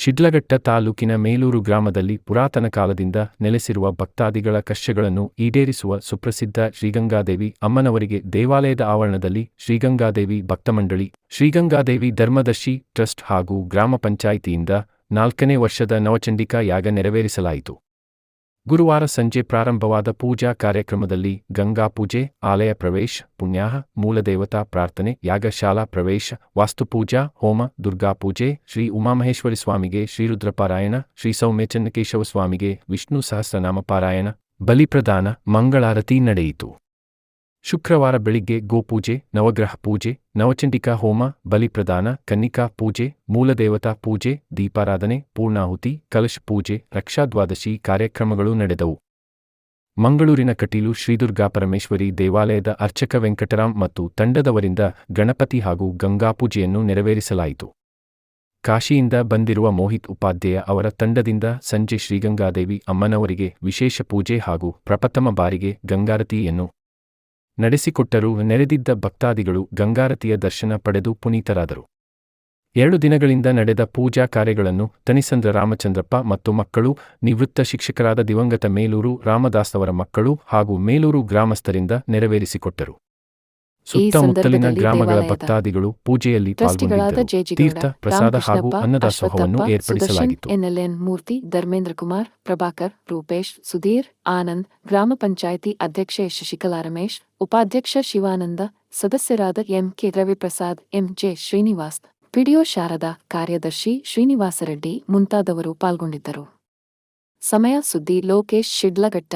ಶಿಡ್ಲಘಟ್ಟ ತಾಲೂಕಿನ ಮೇಲೂರು ಗ್ರಾಮದಲ್ಲಿ ಪುರಾತನ ಕಾಲದಿಂದ ನೆಲೆಸಿರುವ ಭಕ್ತಾದಿಗಳ ಕಷ್ಟಗಳನ್ನು ಈಡೇರಿಸುವ ಸುಪ್ರಸಿದ್ಧ ಶ್ರೀಗಂಗಾದೇವಿ ಅಮ್ಮನವರಿಗೆ ದೇವಾಲಯದ ಆವರಣದಲ್ಲಿ ಶ್ರೀಗಂಗಾದೇವಿ ಭಕ್ತಮಂಡಳಿ, ಶ್ರೀಗಂಗಾದೇವಿ ಧರ್ಮದರ್ಶಿ ಟ್ರಸ್ಟ್ ಹಾಗೂ ಗ್ರಾಮ ಪಂಚಾಯಿತಿಯಿಂದ ನಾಲ್ಕನೇ ವರ್ಷದ ನವಚಂಡಿಕಾ ಯಾಗ ನೆರವೇರಿಸಲಾಯಿತು. ಗುರುವಾರ ಸಂಜೆ ಪ್ರಾರಂಭವಾದ ಪೂಜಾ ಕಾರ್ಯಕ್ರಮದಲ್ಲಿ ಗಂಗಾ ಪೂಜೆ, ಆಲಯ ಪ್ರವೇಶ, ಪುಣ್ಯಾಹ, ಮೂಲದೇವತಾ ಪ್ರಾರ್ಥನೆ, ಯಾಗಶಾಲಾ ಪ್ರವೇಶ ವಾಸ್ತುಪೂಜಾ ಹೋಮ ದುರ್ಗಾಪೂಜೆ ಶ್ರೀ ಉಮಾಮಹೇಶ್ವರಿ ಸ್ವಾಮಿಗೆ ಶ್ರೀರುದ್ರಪಾರಾಯಣ, ಶ್ರೀ ಸೌಮ್ಯ ಚನ್ನಕೇಶವ ಸ್ವಾಮಿಗೆ ವಿಷ್ಣು ಸಹಸ್ರನಾಮ ಪಾರಾಯಣ ಬಲಿಪ್ರದಾನ ಮಂಗಳಾರತಿ ನಡೆಯಿತು. ಶುಕ್ರವಾರ ಬೆಳಿಗ್ಗೆ ಗೋಪೂಜೆ, ನವಗ್ರಹ ಪೂಜೆ, ನವಚಂಡಿಕಾ ಹೋಮ, ಬಲಿಪ್ರದಾನ, ಕನ್ನಿಕಾ ಪೂಜೆ, ಮೂಲದೇವತಾ ಪೂಜೆ, ದೀಪಾರಾಧನೆ, ಪೂರ್ಣಾಹುತಿ, ಕಲಶ ಪೂಜೆ, ರಕ್ಷಾದ್ವಾದಶಿ ಕಾರ್ಯಕ್ರಮಗಳು ನಡೆದವು. ಮಂಗಳೂರಿನ ಕಟೀಲು ಶ್ರೀದುರ್ಗಾ ಪರಮೇಶ್ವರಿ ದೇವಾಲಯದ ಅರ್ಚಕ ವೆಂಕಟರಾಮ್ ಮತ್ತು ತಂಡದವರಿಂದ ಗಣಪತಿ ಹಾಗೂ ಗಂಗಾಪೂಜೆಯನ್ನು ನೆರವೇರಿಸಲಾಯಿತು. ಕಾಶಿಯಿಂದ ಬಂದಿರುವ ಮೋಹಿತ್ ಉಪಾಧ್ಯಾಯ ಅವರ ತಂಡದಿಂದ ಸಂಜೆ ಶ್ರೀಗಂಗಾದೇವಿ ಅಮ್ಮನವರಿಗೆ ವಿಶೇಷ ಪೂಜೆ ಹಾಗೂ ಪ್ರಪ್ರಥಮ ಬಾರಿಗೆ ಗಂಗಾರತಿಯನ್ನು ನಡೆಸಿಕೊಟ್ಟರೂ ನೆರೆದಿದ್ದ ಭಕ್ತಾದಿಗಳು ಗಂಗಾರತಿಯ ದರ್ಶನ ಪಡೆದು ಪುನೀತರಾದರು. ಎರಡು ದಿನಗಳಿಂದ ನಡೆದ ಪೂಜಾ ಕಾರ್ಯಗಳನ್ನು ತನಿಸಂದ್ರ ರಾಮಚಂದ್ರಪ್ಪ ಮತ್ತು ಮಕ್ಕಳು, ನಿವೃತ್ತ ಶಿಕ್ಷಕರಾದ ದಿವಂಗತ ಮೇಲೂರು ರಾಮದಾಸ್ ಅವರ ಮಕ್ಕಳು ಹಾಗೂ ಮೇಲೂರು ಗ್ರಾಮಸ್ಥರಿಂದ ನೆರವೇರಿಸಿಕೊಟ್ಟರು. ಸುತ್ತಮುತ್ತಲಿನ ಗ್ರಾಮಗಳ ಭಕ್ತಾದಿಗಳು ಪೂಜೆಯಲ್ಲಿ ಪಾಲ್ಗೊಂಡಿದ್ದರು. ತೀರ್ಥ ಪ್ರಸಾದ ಹಾಗೂ ಅನ್ನದಾಸೋಹವನ್ನು ಏರ್ಪಡಿಸಲಾಗಿತ್ತು. ಎನ್ಎಲ್ಎನ್ ಮೂರ್ತಿ ಧರ್ಮೇಂದ್ರ ಕುಮಾರ್ ಪ್ರಭಾಕರ್ ರೂಪೇಶ್ ಸುಧೀರ್ ಆನಂದ್ ಗ್ರಾಮ ಪಂಚಾಯಿತಿ ಅಧ್ಯಕ್ಷೆ ಶಶಿಕಲಾ ರಮೇಶ್ ಉಪಾಧ್ಯಕ್ಷ ಶಿವಾನಂದ ಸದಸ್ಯರಾದ MK Raviprasad MJ Srinivas PDO Sharada ಕಾರ್ಯದರ್ಶಿ ಶ್ರೀನಿವಾಸರೆಡ್ಡಿ ಮುಂತಾದವರು ಪಾಲ್ಗೊಂಡಿದ್ದರು. ಸಮಯ ಸುದ್ದಿ ಲೋಕೇಶ್ ಶಿಡ್ಲಘಟ್ಟ.